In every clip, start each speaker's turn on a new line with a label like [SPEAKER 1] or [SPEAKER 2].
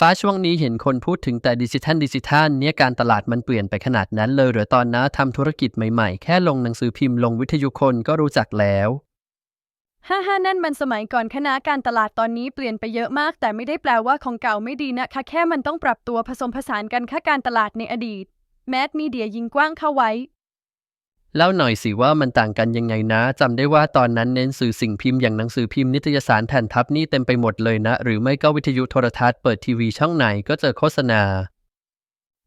[SPEAKER 1] ฟ้าช่วงนี้เห็นคนพูดถึงแต่ดิจิทัลดิจิทัลเนี่ยการตลาดมันเปลี่ยนไปขนาดนั้นเลยหรือตอนนะทำธุรกิจใหม่ๆ แค่ลงหนังสือพิมพ์ลงวิทยุคนก็รู้จักแล้ว
[SPEAKER 2] ฮ่าฮ่านั่นมันสมัยก่อนคณะการตลาดตอนนี้เปลี่ยนไปเยอะมาก แต่ไม่ได้แปลว่าของเก่าไม่ดีนะคะ แค่มันต้องปรับตัวผสมผสานกันค่าการตลาดในอดีตแมสมีเดียยิงกว้างเข้าไว้
[SPEAKER 1] เล่าหน่อยสิว่ามันต่างกันยังไงนะจำได้ว่าตอนนั้นเน้นสื่อสิ่งพิมพ์อย่างหนังสือพิมพ์นิตยสารแผ่นทับนี่เต็มไปหมดเลยนะ หรือไม่ก็วิทยุโทรทัศน์เปิดทีวีช่องไหนก็เจอโฆษณา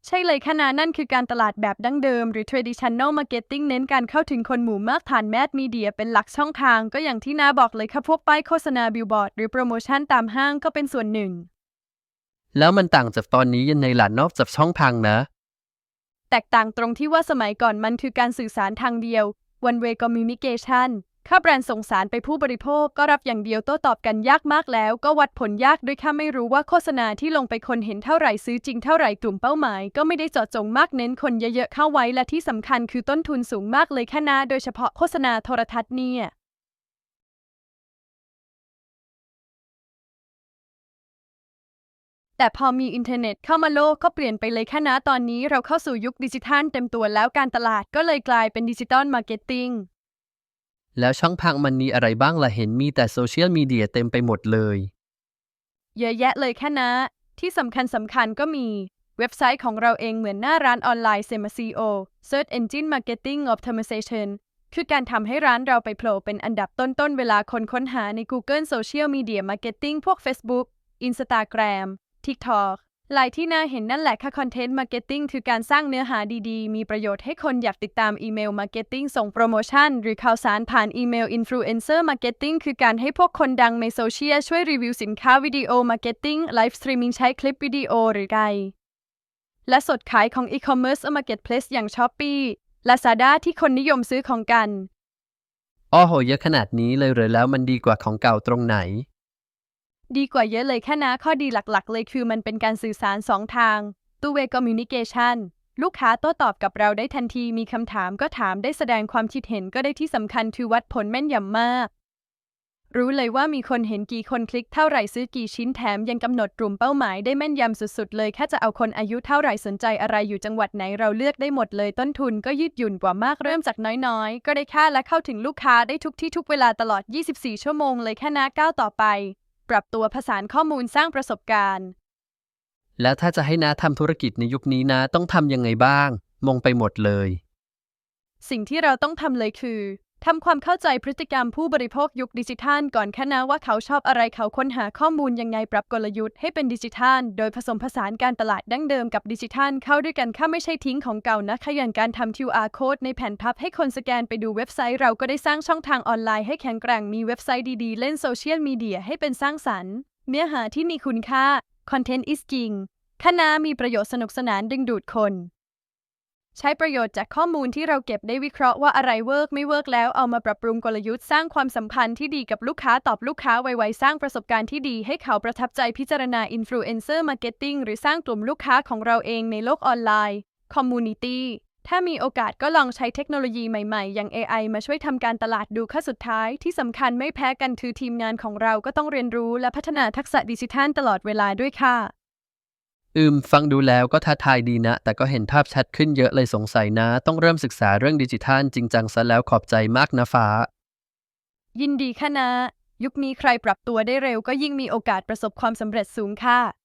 [SPEAKER 2] ใช่เลยคณะนั่นคือการตลาดแบบดั้งเดิม หรือ traditional marketing เน้นการเข้าถึงคนหมู่มากผ่านแมสมีเดียเป็นหลักช่องทาง ก็อย่างที่นาบอกเลยค่ะพวกป้ายโฆษณาบิลบอร์ดหรือโปรโมชั่นตามห้างก็เป็นส่วนหนึ่ง
[SPEAKER 1] แล้วมันต่างจากตอนนี้ยังไงล่ะนอกจากช่องทางนะ
[SPEAKER 2] แตกต่างตรงที่ว่าสมัยก่อนมันคือการสื่อสารทางเดียว one way communication ค่าแบรนด์ส่งสารไปผู้บริโภคก็รับอย่างเดียวโต้ตอบกันยากมากแล้ว ก็วัดผลยากด้วยค่าไม่รู้ว่าโฆษณาที่ลงไปคนเห็นเท่าไหร่ซื้อจริงเท่าไหร่กลุ่มเป้าหมาย ก็ไม่ได้เจาะจงมากเน้นคนเยอะๆเข้าไว้และที่สำคัญคือต้นทุนสูงมากเลยแค่นาโดยเฉพาะโฆษณาโทรทัศน์เนี่ย แต่พอมีอินเทอร์เน็ตเข้ามาโลกก็เปลี่ยนไปเลยแค่นะตอนนี้เราเข้าสู่ยุคดิจิทัลเต็มตัวแล้วการตลาดก็เลยกลายเป็นดิจิตอลมาร์เก็ตติ้ง
[SPEAKER 1] แล้วช่องทางมันมีอะไรบ้างล่ะเห็นมีแต่โซเชียลมีเดียเต็มไปหมดเลย
[SPEAKER 2] เยอะแยะเลยแค่นะ ที่สำคัญสำคัญก็มีเว็บไซต์ของเราเองเหมือนหน้าร้านออนไลน์ SEMA Search Engine Marketing Optimization คือการทำให้ร้านเราไปโผล่เป็นอันดับต้นๆ เวลาคนค้นหาใน Google Social Media Marketing พวก Facebook Instagram TikTok หลายที่น่าเห็นนั่นแหละค่ะ Content Marketing คือการสร้างเนื้อหาดีๆ มีประโยชน์ให้คนอยากติดตามอีเมล Marketing ส่งโปรโมชั่น หรือข่าวสารผ่านอีเมล Influencer Marketing คือการให้พวกคนดังในโซเชียลช่วยรีวิวสินค้าวิดีโอ Marketing ไลฟ์สตรีมมิ่งใช้คลิปวิดีโอหรือไงและสดขายของ e-commerce marketplace อย่าง Shopee Lazada ที่คนนิยมซื้อของกัน
[SPEAKER 1] อ้อโหเยอะขนาดนี้เลยหรือแล้วมันดีกว่าของเก่าตรงไหน
[SPEAKER 2] ดีกว่าเยอะเลยแค่นะ ข้อดีหลักๆ เลยคือมันเป็นการสื่อสารสองทาง two way communication ลูกค้าโต้ตอบกับเราได้ทันที มีคำถามก็ถามได้แสดงความคิดเห็นก็ได้ที่สำคัญคือวัดผลแม่นยำมาก รู้เลยว่ามีคนเห็นกี่คนคลิกเท่าไหร่ซื้อกี่ชิ้นแถมยังกำหนดกลุ่มเป้าหมายได้แม่นยำสุดๆ เลยแค่จะเอาคนอายุเท่าไหร่สนใจอะไรอยู่จังหวัดไหนเราเลือกได้หมดเลยต้นทุนก็ยืดหยุ่นกว่ามากเริ่มจากน้อยๆ ก็ได้ค่าและเข้าถึงลูกค้าได้ทุกที่ทุกเวลาตลอด 24 ชั่วโมงเลยแค่นะก้าวต่อไป ปรับตัวผสานข้อมูลสร้างประสบการณ์
[SPEAKER 1] แล้วถ้าจะให้นาทำธุรกิจในยุคนี้นะต้องทำยังไงบ้างมงไปหมดเลย
[SPEAKER 2] สิ่งที่เราต้องทำเลยคือ ทำความเข้าใจพฤติกรรมผู้บริโภคยุคดิจิทัล ก่อนแค่นะว่าเขาชอบอะไรเขาค้นหาข้อมูลยังไงปรับกลยุทธ์ให้เป็นดิจิทัล โดยผสมผสานการตลาดดั้งเดิมกับดิจิทัล เข้าด้วยกันค่าไม่ใช่ทิ้งของเก่านะคะอย่างการทำ QR code ในแผ่นพับให้คนสแกนไปดูเว็บไซต์เราก็ได้สร้างช่องทางออนไลน์ให้แข็งแกร่งมีเว็บไซต์ดีๆ เล่นโซเชียลมีเดียให้เป็นสร้างสรรค์ เนื้อหาที่มีคุณค่า Content is king คณะมีประโยชน์สนุกสนานดึงดูดคน ใช้ประโยชน์จากข้อมูลที่เราเก็บได้วิเคราะห์ว่าอะไรเวิร์กไม่เวิร์กแล้วเอามาปรับปรุงกลยุทธ์สร้างความสัมพันธ์ที่ดีกับลูกค้าตอบลูกค้าไวๆสร้างประสบการณ์ที่ดีให้เขาประทับใจพิจารณาอินฟลูเอนเซอร์มาร์เก็ตติ้งหรือสร้างกลุ่มลูกค้าของเราเองในโลกออนไลน์คอมมูนิตี้ถ้ามีโอกาสก็ลองใช้เทคโนโลยีใหม่ๆ อย่าง AI มาช่วยทำการตลาดดูค่าสุดท้าย ที่สำคัญไม่แพ้กันคือทีมงานของเราก็ต้องเรียนรู้และพัฒนาทักษะดิจิทัลตลอดเวลาด้วยค่ะ
[SPEAKER 1] อืม ฟังดูแล้วก็ท้าทายดีนะ แต่ก็เห็นภาพชัดขึ้นเยอะเลยสงสัยนะ ต้องเริ่มศึกษาเรื่องดิจิทัลจริงจังซะแล้วขอบใจมากนะฟ้า
[SPEAKER 2] ยินดีค่ะนะ ยุคนี้ใครปรับตัวได้เร็วก็ยิ่งมีโอกาสประสบความสำเร็จสูงค่ะ